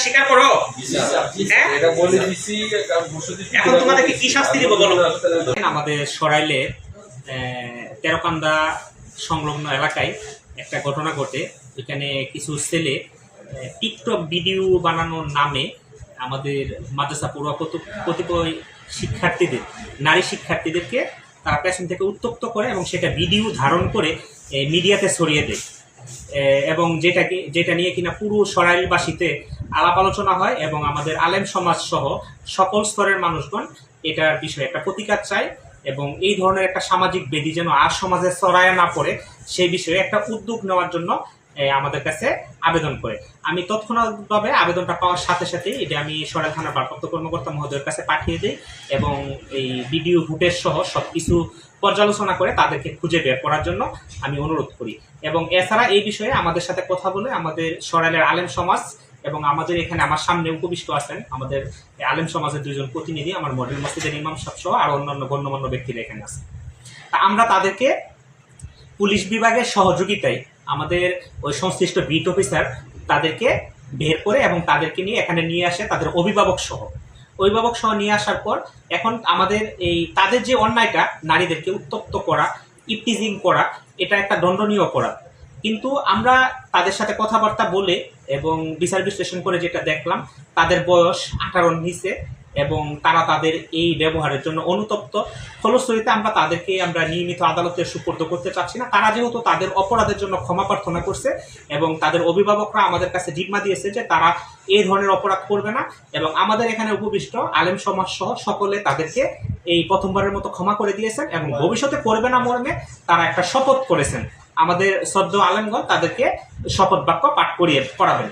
স্বীকার করো? হ্যাঁ? এটা বলে দিছি বসতি এখন তোমাদেরকে কি শাস্তি দিব বলো? আমাদের সরাইলে তেরোকান্দা সংলগ্ন এলাকায় একটা ঘটনা ঘটে। এখানে কিছু ছেলে টিকটক ভিডিও বানানোর নামে আমাদের মাদ্রাসা পড়ুয়া কত- কতিপয় শিক্ষার্থীদের নারী শিক্ষার্থীদেরকে তারা পেছন থেকে উত্তক্ত করে এবং সেটা ভিডিও ধারণ করে মিডিয়াতে ছড়িয়ে দেয়। এবং যেটাকে যেটা নিয়ে কিনা পুরো সরাইলবাসীতে আলাপ আলোচনা হয় এবং আমাদের আলেম সমাজ সহ সকল স্তরের মানুষগণ এটার বিষয়ে একটা প্রতিকার চায় এবং এই ধরনের একটা সামাজিক বেদি যেন আর সমাজে ছড়ায় না পড়ে, সেই বিষয়ে একটা উদ্যোগ নেওয়ার জন্য আমাদের কাছে আবেদন করে। আমি তৎক্ষণাৎভাবে আবেদনটা পাওয়ার সাথে সাথেই এটা আমি সরাইল থানার ভারপ্রাপ্ত কর্মকর্তা মহোদয়ের কাছে পাঠিয়ে দিই এবং এই ভিডিও ফুটেজ সহ সব কিছু পর্যালোচনা করে তাদেরকে খুঁজে বের করার জন্য আমি অনুরোধ করি। এবং এছাড়া এই বিষয়ে আমাদের সাথে কথা বলে আমাদের সরাইলের আলেম সমাজ এবং আমাদের এখানে আমার সামনে উপবিষ্ট আছেন আমাদের আলেম সমাজের দুজন প্রতিনিধি, আমার মডেল মসজিদের ইমাম সাহেব সহ আর অন্যান্য গণ্যমান্য ব্যক্তিরা এখানে আছে তা আমরা তাদেরকে পুলিশ বিভাগের সহযোগিতায় আমাদের ওই সংশ্লিষ্ট বিট অফিসার তাদেরকে বের করে এবং তাদেরকে নিয়ে এখানে নিয়ে আসে, তাদের অভিভাবক সহ। অভিভাবক সহ নিয়ে আসার পর এখন আমাদের এই তাদের যে অন্যায়টা, নারীদেরকে উত্তপ্ত করা, ইপটিজিং করা, এটা একটা দণ্ডনীয় অপরাধ। কিন্তু আমরা তাদের সাথে কথাবার্তা বলে এবং বিচার বিশ্লেষণ করে যেটা দেখলাম, তাদের বয়স আঠারোর নিচে এবং তারা তাদের এই ব্যবহারের জন্য অনুতপ্ত। ফলশ্রুতিতে আমরা তাদেরকে আমরা নিয়মিত আদালতে সুপর্দ করতে চাচ্ছি না। তারা যেহেতু তাদের অপরাধের জন্য ক্ষমা প্রার্থনা করছে এবং তাদের অভিভাবকরা আমাদের কাছে জিম্মা দিয়েছে যে তারা এই ধরনের অপরাধ করবে না এবং আমাদের এখানে উপবিষ্ট আলেম সমাজ সহ সকলে তাদেরকে এই প্রথমবারের মতো ক্ষমা করে দিয়েছেন এবং ভবিষ্যতে করবে না মর্মে তারা একটা শপথ করেছেন। আমাদের সদ্য আলেমগণ তাদেরকে শপথ বাক্য পাঠ করিয়ে করাবেন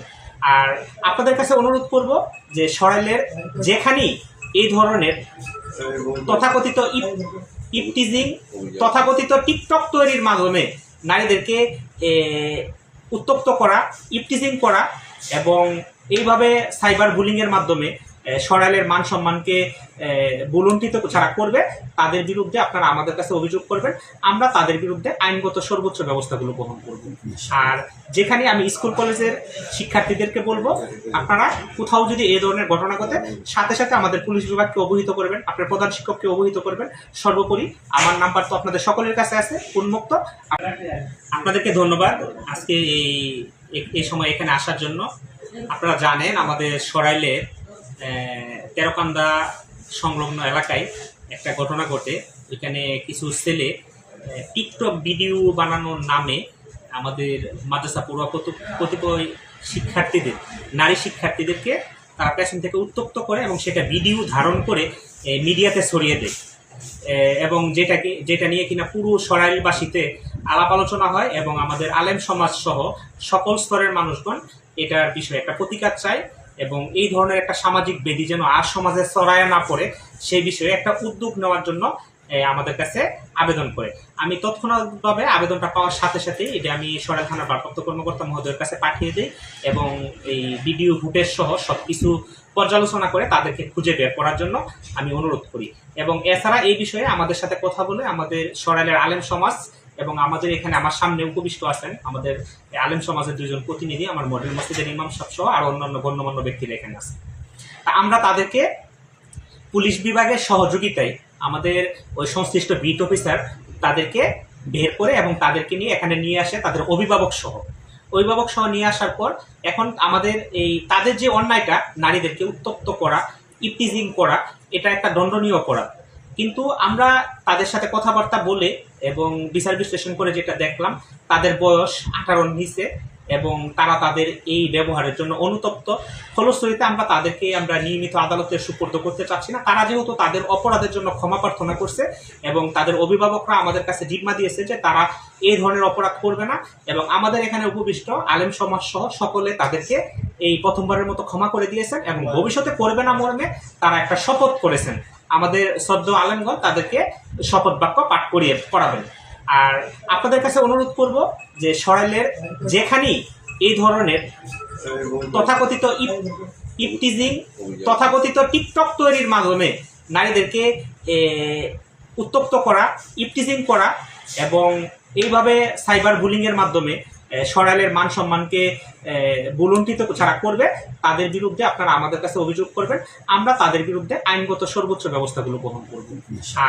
আর আপনাদের কাছে অনুরোধ করব যে সরাইলের যেখানেই এই ধরনের তথাকথিত ইপ- ইপটিজিং, তথাকথিত টিকটক তৈরির মাধ্যমে নারীদেরকে উত্তপ্ত করা, ইপটিজিং করা এবং এইভাবে সাইবার বুলিংয়ের মাধ্যমে সরাইলের মান সম্মানকে বুলন্টিত ছাড়া করবে, তাদের বিরুদ্ধে আপনারা আমাদের কাছে অভিযোগ করবেন। আমরা তাদের বিরুদ্ধে আইনগত সর্বোচ্চ ব্যবস্থাগুলো গ্রহণ করব। আর যেখানে আমি স্কুল কলেজের শিক্ষার্থীদেরকে বলব, আপনারা কোথাও যদি এ ধরনের ঘটনা ঘটে, সাথে সাথে আমাদের পুলিশ বিভাগকে অবহিত করবেন, আপনার প্রধান শিক্ষককে অবহিত করবেন। সর্বোপরি আমার নাম্বার তো আপনাদের সকলের কাছে আছে, উন্মুক্ত। আপনাদেরকে ধন্যবাদ আজকে এই এই সময় এখানে আসার জন্য। আপনারা জানেন আমাদের সরাইলে তেরোকান্দা সংলগ্ন এলাকায় একটা ঘটনা ঘটে। এখানে কিছু ছেলে টিকটক ভিডিও বানানোর নামে আমাদের মাদ্রাসা পড়ুয়া কত- কতিপয় শিক্ষার্থীদের, নারী শিক্ষার্থীদেরকে তারা পেছন থেকে উত্তপ্ত করে এবং সেটা ভিডিও ধারণ করে মিডিয়াতে ছড়িয়ে দেয়। এবং যেটাকে, যেটা নিয়ে কিনা পুরো সরাইলবাসীতে আলাপ আলোচনা হয় এবং আমাদের আলেম সমাজ সহ সকল স্তরের মানুষগণ এটার বিষয়ে একটা প্রতিকার চায়। এবং এই ধরনের একটা সামাজিক বেদি যেন আর সমাজে ছড়ায় না পড়ে, সেই বিষয়ে একটা উদ্যোগ নেওয়ার জন্য আমাদের কাছে আবেদন করে। আমি তৎক্ষণাৎভাবে আবেদনটা পাওয়ার সাথে সাথেই এটা আমি সরাইল থানার ভারপ্রাপ্ত কর্মকর্তা মহোদয়ের কাছে পাঠিয়ে দিই এবং এই ভিডিও ফুটেজ সহ সব কিছু পর্যালোচনা করে তাদেরকে খুঁজে বের করার জন্য আমি অনুরোধ করি। এবং এছাড়া এই বিষয়ে আমাদের সাথে কথা বলে আমাদের সরাইলের আলেম সমাজ এবং আমাদের এখানে আমার সামনে উপবিষ্ট আছেন আমাদের আলেম সমাজের দুজন প্রতিনিধি, আমার মডেল মসজিদের ইমাম সাহেব সহ আর অন্যান্য গণ্যমান্য ব্যক্তিরা এখানে আছে তা আমরা তাদেরকে পুলিশ বিভাগের সহযোগিতায় আমাদের ওই সংশ্লিষ্ট বিট অফিসার তাদেরকে বের করে এবং তাদেরকে নিয়ে এখানে নিয়ে আসে তাদের অভিভাবক সহ। অভিভাবক সহ নিয়ে আসার পর এখন আমাদের এই তাদের যে অন্যায়টা, নারীদেরকে উত্তপ্ত করা, ইপটিজিং করা, এটা একটা দণ্ডনীয় অপরাধ। কিন্তু আমরা তাদের সাথে কথাবার্তা বলে এবং বিচার বিশ্লেষণ করে যেটা দেখলাম, তাদের বয়স আঠারোর নিচে এবং তারা তাদের এই ব্যবহারের জন্য অনুতপ্ত। ফলশ্রুতিতে আমরা তাদেরকে আমরা নিয়মিত আদালতে সুপর্দ করতে চাচ্ছি না। তারা যেহেতু তাদের অপরাধের জন্য ক্ষমা প্রার্থনা করছে এবং তাদের অভিভাবকরা আমাদের কাছে জিম্মা দিয়েছে যে তারা এই ধরনের অপরাধ করবে না এবং আমাদের এখানে উপবিষ্ট আলেম সমাজ সহ সকলে তাদেরকে এই প্রথমবারের মতো ক্ষমা করে দিয়েছেন এবং ভবিষ্যতে করবে না মর্মে তারা একটা শপথ করেছেন। আমাদের সদ্য আলেমগণ তাদেরকে শপথ বাক্য পাঠ করিয়ে করাবেন আর আপনাদের কাছে অনুরোধ করব যে সরাইলের যেখানেই এই ধরনের তথাকথিত ইপ- ইপটিজিং, তথাকথিত টিকটক তৈরির মাধ্যমে নারীদেরকে উত্তপ্ত করা, ইপটিজিং করা এবং এইভাবে সাইবার বুলিংয়ের মাধ্যমে সরাইলের মান সম্মানকে বুলন্টিত যারা করবে, তাদের বিরুদ্ধে আপনারা আমাদের কাছে অভিযোগ করবেন, আমরা তাদের বিরুদ্ধে আইনগত সর্বোচ্চ ব্যবস্থাগুলো গ্রহণ করব।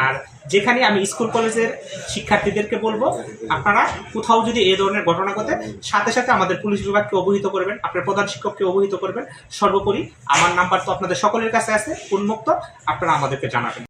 আর যেখানে আমি স্কুল কলেজের শিক্ষার্থীদেরকে বলব, আপনারা কোথাও যদি এই ধরনের ঘটনা ঘটে, সাথে সাথে আমাদের পুলিশ বিভাগকে অবহিত করবেন, আপনার প্রধান শিক্ষককে অবহিত করবেন। সর্বোপরি আমার নাম্বার তো আপনাদের সকলের কাছে আছে, উন্মুক্ত, আপনারা আমাদেরকে জানাবেন।